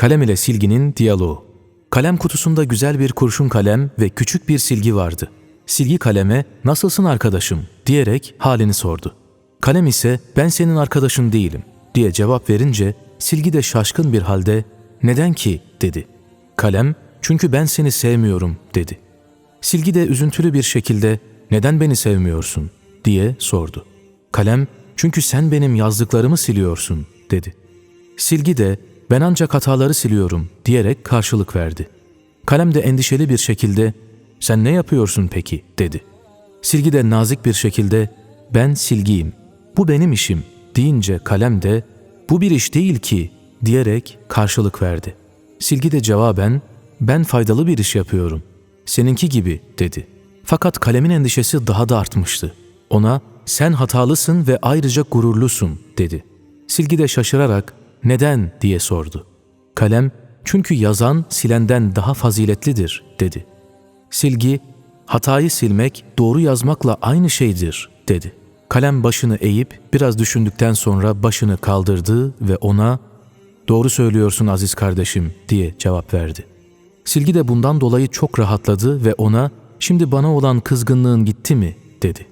Kalem ile silginin diyaloğu. Kalem kutusunda güzel bir kurşun kalem ve küçük bir silgi vardı. Silgi kaleme nasılsın arkadaşım diyerek halini sordu. Kalem ise ben senin arkadaşın değilim diye cevap verince silgi de şaşkın bir halde neden ki dedi. Kalem çünkü ben seni sevmiyorum dedi. Silgi de üzüntülü bir şekilde neden beni sevmiyorsun diye sordu. Kalem çünkü sen benim yazdıklarımı siliyorsun dedi. Silgi de ben ancak hataları siliyorum diyerek karşılık verdi. Kalem de endişeli bir şekilde sen ne yapıyorsun peki dedi. Silgi de nazik bir şekilde ben silgiyim, bu benim işim deyince kalem de bu bir iş değil ki diyerek karşılık verdi. Silgi de cevaben ben faydalı bir iş yapıyorum, seninki gibi dedi. Fakat kalemin endişesi daha da artmıştı. Ona sen hatalısın ve ayrıca gururlusun dedi. Silgi de şaşırarak neden diye sordu. Kalem çünkü yazan silenden daha faziletlidir dedi. Silgi hatayı silmek doğru yazmakla aynı şeydir dedi. Kalem başını eğip biraz düşündükten sonra başını kaldırdı ve ona doğru söylüyorsun aziz kardeşim diye cevap verdi. Silgi de bundan dolayı çok rahatladı ve ona şimdi bana olan kızgınlığın gitti mi dedi.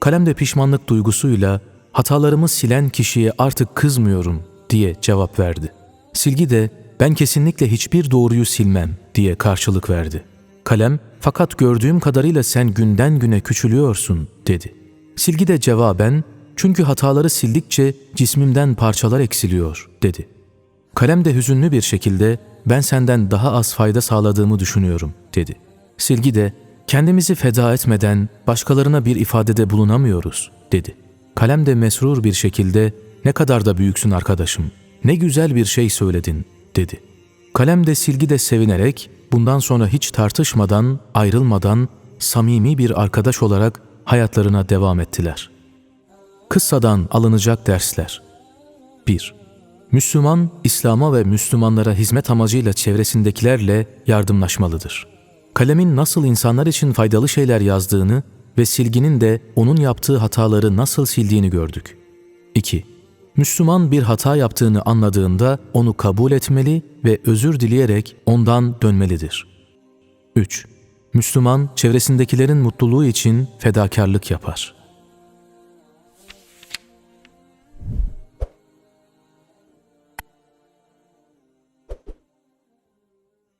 Kalem de pişmanlık duygusuyla hatalarımı silen kişiye artık kızmıyorum diye cevap verdi. Silgi de ben kesinlikle hiçbir doğruyu silmem diye karşılık verdi. Kalem fakat gördüğüm kadarıyla sen günden güne küçülüyorsun dedi. Silgi de cevaben çünkü hataları sildikçe cismimden parçalar eksiliyor dedi. Kalem de hüzünlü bir şekilde ben senden daha az fayda sağladığımı düşünüyorum dedi. Silgi de kendimizi feda etmeden başkalarına bir ifadede bulunamıyoruz dedi. Kalem de mesrur bir şekilde ne kadar da büyüksün arkadaşım, ne güzel bir şey söyledin dedi. Kalem de silgi de sevinerek bundan sonra hiç tartışmadan, ayrılmadan samimi bir arkadaş olarak hayatlarına devam ettiler. Kıssadan alınacak dersler 1. Müslüman, İslam'a ve Müslümanlara hizmet amacıyla çevresindekilerle yardımlaşmalıdır. Kalemin nasıl insanlar için faydalı şeyler yazdığını ve silginin de onun yaptığı hataları nasıl sildiğini gördük. 2. Müslüman bir hata yaptığını anladığında onu kabul etmeli ve özür dileyerek ondan dönmelidir. 3. Müslüman çevresindekilerin mutluluğu için fedakarlık yapar.